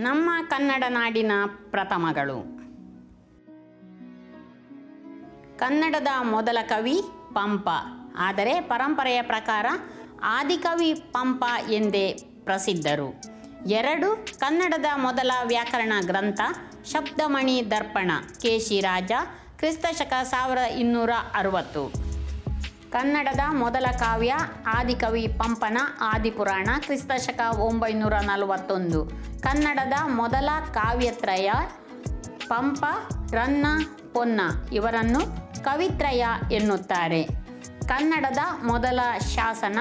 ನಮ್ಮ ಕನ್ನಡ ನಾಡಿನ ಪ್ರಥಮಗಳು. ಕನ್ನಡದ ಮೊದಲ ಕವಿ ಪಂಪ. ಆದರೆ ಪರಂಪರೆಯ ಪ್ರಕಾರ ಆದಿಕವಿ ಪಂಪ ಎಂದೇ ಪ್ರಸಿದ್ಧರು. ಎರಡು ಕನ್ನಡದ ಮೊದಲ ವ್ಯಾಕರಣ ಗ್ರಂಥ ಶಬ್ದಮಣಿ ದರ್ಪಣ ಕೇಶಿ ರಾಜ, ಕ್ರಿಸ್ತಶಕ ಸಾವಿರದ ಇನ್ನೂರ ಅರುವತ್ತು. ಕನ್ನಡದ ಮೊದಲ ಕಾವ್ಯ ಆದಿಕವಿ ಪಂಪನ ಆದಿಪುರಾಣ ಕ್ರಿಸ್ತಶಕ ಒಂಬೈನೂರ ನಲವತ್ತೊಂದು. ಕನ್ನಡದ ಮೊದಲ ಕಾವ್ಯತ್ರಯ ಪಂಪ, ರನ್ನ, ಪೊನ್ನ ಇವರನ್ನು ಕವಿತ್ರಯ ಎನ್ನುತ್ತಾರೆ. ಕನ್ನಡದ ಮೊದಲ ಶಾಸನ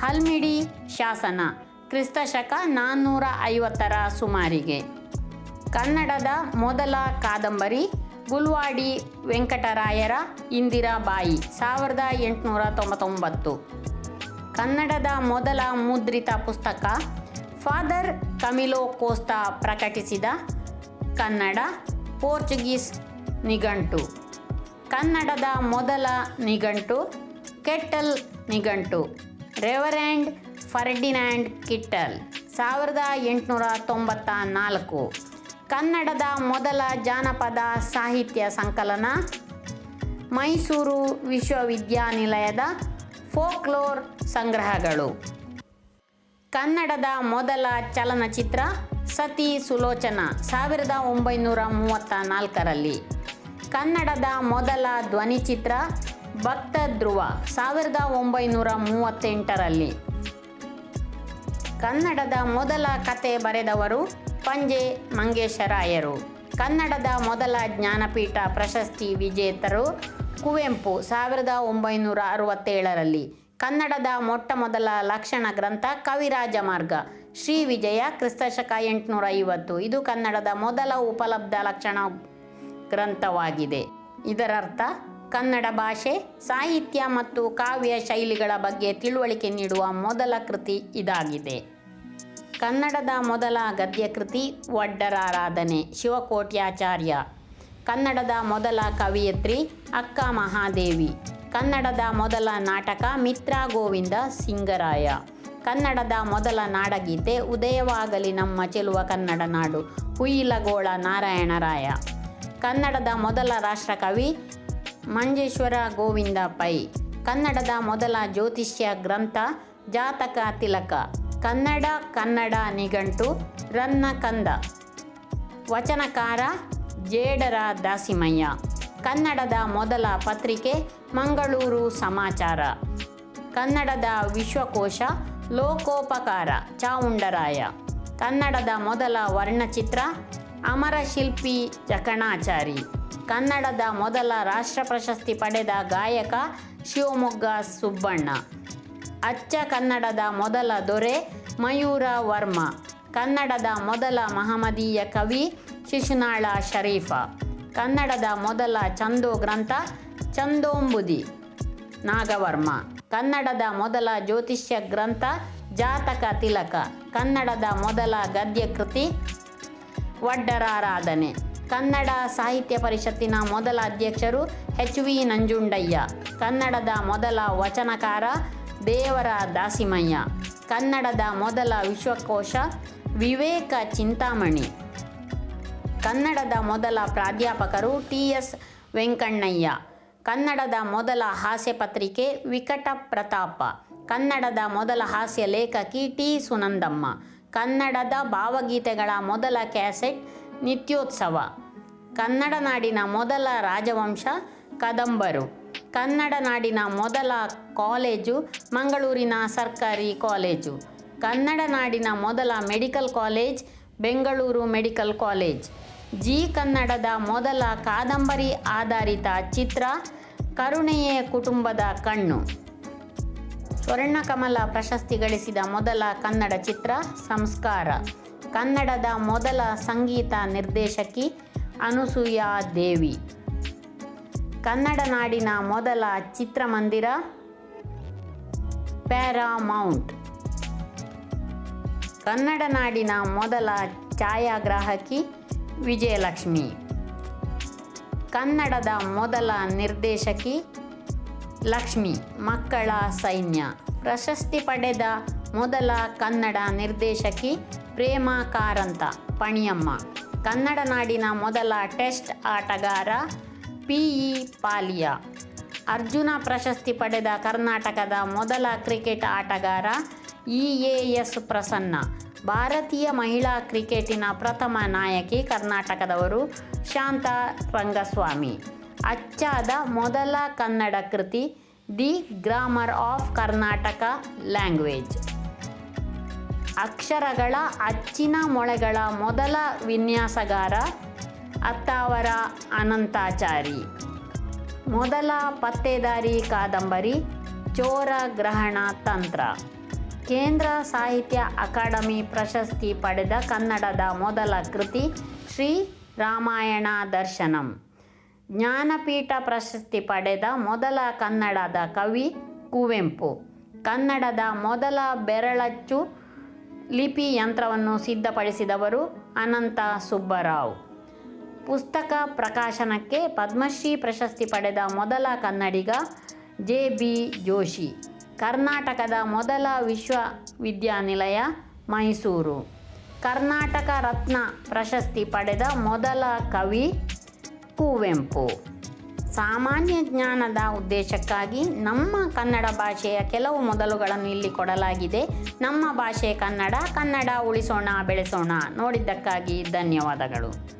ಹಲ್ಮಿಡಿ ಶಾಸನ ಕ್ರಿಸ್ತಶಕ ನಾನ್ನೂರ ಐವತ್ತರ ಸುಮಾರಿಗೆ. ಕನ್ನಡದ ಮೊದಲ ಕಾದಂಬರಿ ಗುಲ್ವಾಡಿ ವೆಂಕಟರಾಯರ ಇಂದಿರಾಬಾಯಿ, ಸಾವಿರದ ಎಂಟುನೂರ ತೊಂಬತ್ತೊಂಬತ್ತು. ಕನ್ನಡದ ಮೊದಲ ಮುದ್ರಿತ ಪುಸ್ತಕ ಫಾದರ್ ಕಮಿಲೋ ಕೋಸ್ತಾ ಪ್ರಕಟಿಸಿದ ಕನ್ನಡ ಪೋರ್ಚುಗೀಸ್ ನಿಘಂಟು. ಕನ್ನಡದ ಮೊದಲ ನಿಘಂಟು ಕೆಟ್ಟಲ್ ನಿಘಂಟು, ರೆವರೆಂಡ್ ಫರ್ಡಿನ್ಯಾಂಡ್ ಕಿಟ್ಟಲ್, ಸಾವಿರದ ಎಂಟುನೂರ ತೊಂಬತ್ತ ನಾಲ್ಕು. ಕನ್ನಡದ ಮೊದಲ ಜಾನಪದ ಸಾಹಿತ್ಯ ಸಂಕಲನ ಮೈಸೂರು ವಿಶ್ವವಿದ್ಯಾನಿಲಯದ ಫೋಕ್ಲೋರ್ ಸಂಗ್ರಹಗಳು. ಕನ್ನಡದ ಮೊದಲ ಚಲನಚಿತ್ರ ಸತಿ ಸುಲೋಚನಾ, ಸಾವಿರದ ಒಂಬೈನೂರ ಮೂವತ್ತ ನಾಲ್ಕರಲ್ಲಿ ಕನ್ನಡದ ಮೊದಲ ಧ್ವನಿಚಿತ್ರ ಭಕ್ತ ಧ್ರುವ ಸಾವಿರದ ಒಂಬೈನೂರ ಮೂವತ್ತೆಂಟರಲ್ಲಿ. ಕನ್ನಡದ ಮೊದಲ ಕತೆ ಬರೆದವರು ಪಂಜೆ ಮಂಗೇಶರಾಯರು ಕನ್ನಡದ ಮೊದಲ ಜ್ಞಾನಪೀಠ ಪ್ರಶಸ್ತಿ ವಿಜೇತರು ಕುವೆಂಪು ಸಾವಿರದ ಒಂಬೈನೂರ ಅರವತ್ತೇಳರಲ್ಲಿ. ಕನ್ನಡದ ಮೊಟ್ಟ ಮೊದಲ ಲಕ್ಷಣ ಗ್ರಂಥ ಕವಿರಾಜ ಮಾರ್ಗ. ಶ್ರೀ ವಿಜಯ ಕ್ರಿಸ್ತಶಕ ಎಂಟುನೂರ ಐವತ್ತು. ಇದು ಕನ್ನಡದ ಮೊದಲ ಉಪಲಬ್ಧ ಲಕ್ಷಣ ಗ್ರಂಥವಾಗಿದೆ. ಇದರರ್ಥ, ಕನ್ನಡ ಭಾಷೆ, ಸಾಹಿತ್ಯ ಮತ್ತು ಕಾವ್ಯ ಶೈಲಿಗಳ ಬಗ್ಗೆ ತಿಳುವಳಿಕೆ ನೀಡುವ ಮೊದಲ ಕೃತಿ ಇದಾಗಿದೆ. ಕನ್ನಡದ ಮೊದಲ ಗದ್ಯಕೃತಿ ಒಡ್ಡರಾರಾಧನೆ ಶಿವಕೋಟ್ಯಾಚಾರ್ಯ. ಕನ್ನಡದ ಮೊದಲ ಕವಿಯತ್ರಿ ಅಕ್ಕ ಮಹಾದೇವಿ. ಕನ್ನಡದ ಮೊದಲ ನಾಟಕ ಮಿತ್ರ ಗೋವಿಂದ ಸಿಂಗರಾಯ. ಕನ್ನಡದ ಮೊದಲ ನಾಡಗೀತೆ ಉದಯವಾಗಲಿ ನಮ್ಮ ಚೆಲುವ ಕನ್ನಡ ನಾಡು, ಹುಯಿಲಗೋಳ ನಾರಾಯಣರಾಯ ಕನ್ನಡದ ಮೊದಲ ರಾಷ್ಟ್ರಕವಿ ಮಂಜೇಶ್ವರ ಗೋವಿಂದ ಪೈ. ಕನ್ನಡದ ಮೊದಲ ಜ್ಯೋತಿಷ್ಯ ಗ್ರಂಥ ಜಾತಕ ತಿಲಕ. ಕನ್ನಡ ಕನ್ನಡ ನಿಘಂಟು, ರನ್ನ ಕಂದ. ವಚನಕಾರ ಜೇಡರ ದಾಸಿಮಯ್ಯ. ಕನ್ನಡದ ಮೊದಲ ಪತ್ರಿಕೆ ಮಂಗಳೂರು ಸಮಾಚಾರ. ಕನ್ನಡದ ವಿಶ್ವಕೋಶ, ಲೋಕೋಪಕಾರ ಚಾವುಂಡರಾಯ ಕನ್ನಡದ ಮೊದಲ ವರ್ಣಚಿತ್ರ ಅಮರಶಿಲ್ಪಿ ಜಕಣಾಚಾರಿ ಕನ್ನಡದ ಮೊದಲ ರಾಷ್ಟ್ರ ಪ್ರಶಸ್ತಿ ಪಡೆದ ಗಾಯಕ ಶಿವಮೊಗ್ಗ ಸುಬ್ಬಣ್ಣ. ಅಚ್ಚ ಕನ್ನಡದ ಮೊದಲ ದೊರೆ ಮಯೂರ ವರ್ಮ, ಕನ್ನಡದ ಮೊದಲ ಮಹಮದೀಯ ಕವಿ ಶಿಶುನಾಳ ಶರೀಫ, ಕನ್ನಡದ ಮೊದಲ ಚಂದೋ ಗ್ರಂಥ ಚಂದೋಂಬುದಿ ನಾಗವರ್ಮ, ಕನ್ನಡದ ಮೊದಲ ಜ್ಯೋತಿಷ್ಯ ಗ್ರಂಥ ಜಾತಕ ತಿಲಕ, ಕನ್ನಡದ ಮೊದಲ ಗದ್ಯ ಕೃತಿ ವಡ್ಡರಾರಾಧನೆ, ಕನ್ನಡ ಸಾಹಿತ್ಯ ಪರಿಷತ್ತಿನ ಮೊದಲ ಅಧ್ಯಕ್ಷರು ಎಚ್ ವಿ ನಂಜುಂಡಯ್ಯ, ಕನ್ನಡದ ಮೊದಲ ವಚನಕಾರ ದೇವರ ದಾಸಿಮಯ್ಯ, ಕನ್ನಡದ ಮೊದಲ ವಿಶ್ವಕೋಶ ವಿವೇಕ ಚಿಂತಾಮಣಿ. ಕನ್ನಡದ ಮೊದಲ ಪ್ರಾಧ್ಯಾಪಕರು ಟಿ ಎಸ್ ವೆಂಕಣ್ಣಯ್ಯ, ಕನ್ನಡದ ಮೊದಲ ಹಾಸ್ಯ ಪತ್ರಿಕೆ ವಿಕಟ ಪ್ರತಾಪ, ಕನ್ನಡದ ಮೊದಲ ಹಾಸ್ಯ ಲೇಖಕಿ ಟಿ ಸುನಂದಮ್ಮ, ಕನ್ನಡದ ಭಾವಗೀತೆಗಳ ಮೊದಲ ಕ್ಯಾಸೆಟ್ ನಿತ್ಯೋತ್ಸವ, ಕನ್ನಡ ನಾಡಿನ ಮೊದಲ ರಾಜವಂಶ ಕದಂಬರು. ಕನ್ನಡ ನಾಡಿನ ಮೊದಲ ಕಾಲೇಜು ಮಂಗಳೂರಿನ ಸರ್ಕಾರಿ ಕಾಲೇಜು. ಕನ್ನಡ ನಾಡಿನ ಮೊದಲ medical college Bengaluru medical college. G ಕನ್ನಡದ ಮೊದಲ ಕಾದಂಬರಿ ಆಧಾರಿತ ಚಿತ್ರ ಕರುಣೆಯೇ ಕುಟುಂಬದ ಕಣ್ಣು. ಸ್ವರ್ಣಕಮಲ ಪ್ರಶಸ್ತಿ ಗಳಿಸಿದ ಮೊದಲ ಕನ್ನಡ ಚಿತ್ರ ಸಂಸ್ಕಾರ. ಕನ್ನಡದ ಮೊದಲ ಸಂಗೀತ ನಿರ್ದೇಶಕಿ ಅನುಸೂಯಾ ದೇವಿ. ಕನ್ನಡ ನಾಡಿನ ಮೊದಲ ಚಿತ್ರಮಂದಿರ ಪ್ಯಾರಾಮೌಂಟ್. ಕನ್ನಡ ನಾಡಿನ ಮೊದಲ ಛಾಯಾಗ್ರಾಹಕಿ ವಿಜಯಲಕ್ಷ್ಮಿ. ಕನ್ನಡದ ಮೊದಲ ನಿರ್ದೇಶಕಿ ಲಕ್ಷ್ಮಿ, ಮಕ್ಕಳ ಸೈನ್ಯ. ಪ್ರಶಸ್ತಿ ಪಡೆದ ಮೊದಲ ಕನ್ನಡ ನಿರ್ದೇಶಕಿ ಪ್ರೇಮ ಕಾರಂತ, ಪಣಿಯಮ್ಮ. ಕನ್ನಡ ನಾಡಿನ ಮೊದಲ ಟೆಸ್ಟ್ ಆಟಗಾರ ಪಿ ಇ ಪಾಲಿಯ ಅರ್ಜುನ ಪ್ರಶಸ್ತಿ ಪಡೆದ ಕರ್ನಾಟಕದ ಮೊದಲ ಕ್ರಿಕೆಟ್ ಆಟಗಾರ ಇ ಎ ಎಸ್ ಪ್ರಸನ್ನ. ಭಾರತೀಯ ಮಹಿಳಾ ಕ್ರಿಕೆಟಿನ ಪ್ರಥಮ ನಾಯಕಿ ಕರ್ನಾಟಕದವರು ಶಾಂತ ರಂಗಸ್ವಾಮಿ. ಅಚ್ಚಾದ ಮೊದಲ ಕನ್ನಡ ಕೃತಿ the grammar of Karnataka language. ಅಕ್ಷರಗಳ ಅಚ್ಚಿನ ಮೊಳೆಗಳ ಮೊದಲ ವಿನ್ಯಾಸಗಾರ ಅತ್ತಾವರ ಅನಂತಾಚಾರಿ. ಮೊದಲ ಪತ್ತೆದಾರಿ ಕಾದಂಬರಿ ಚೋರ ಗ್ರಹಣ ತಂತ್ರ. ಕೇಂದ್ರ ಸಾಹಿತ್ಯ ಅಕಾಡೆಮಿ ಪ್ರಶಸ್ತಿ ಪಡೆದ ಕನ್ನಡದ ಮೊದಲ ಕೃತಿ ಶ್ರೀ ರಾಮಾಯಣ ದರ್ಶನಂ. ಜ್ಞಾನಪೀಠ ಪ್ರಶಸ್ತಿ ಪಡೆದ ಮೊದಲ ಕನ್ನಡದ ಕವಿ ಕುವೆಂಪು. ಕನ್ನಡದ ಮೊದಲ ಬೆರಳಚ್ಚು ಲಿಪಿ ಯಂತ್ರವನ್ನು ಸಿದ್ಧಪಡಿಸಿದವರು ಅನಂತ ಸುಬ್ಬರಾವ್. ಪುಸ್ತಕ ಪ್ರಕಾಶನಕ್ಕೆ ಪದ್ಮಶ್ರೀ ಪ್ರಶಸ್ತಿ ಪಡೆದ ಮೊದಲ ಕನ್ನಡಿಗ ಜೆ ಬಿ ಜೋಶಿ, ಕರ್ನಾಟಕದ ಮೊದಲ ವಿಶ್ವವಿದ್ಯಾನಿಲಯ ಮೈಸೂರು. ಕರ್ನಾಟಕ ರತ್ನ ಪ್ರಶಸ್ತಿ ಪಡೆದ ಮೊದಲ ಕವಿ ಕುವೆಂಪು. ಸಾಮಾನ್ಯ ಜ್ಞಾನದ ಉದ್ದೇಶಕ್ಕಾಗಿ ನಮ್ಮ ಕನ್ನಡ ಭಾಷೆಯ ಕೆಲವು ಮೊದಲುಗಳನ್ನು ಇಲ್ಲಿ ಕೊಡಲಾಗಿದೆ. ನಮ್ಮ ಭಾಷೆ ಕನ್ನಡ ಕನ್ನಡ ಉಳಿಸೋಣ, ಬೆಳೆಸೋಣ. ನೋಡಿದ್ದಕ್ಕಾಗಿ ಧನ್ಯವಾದಗಳು.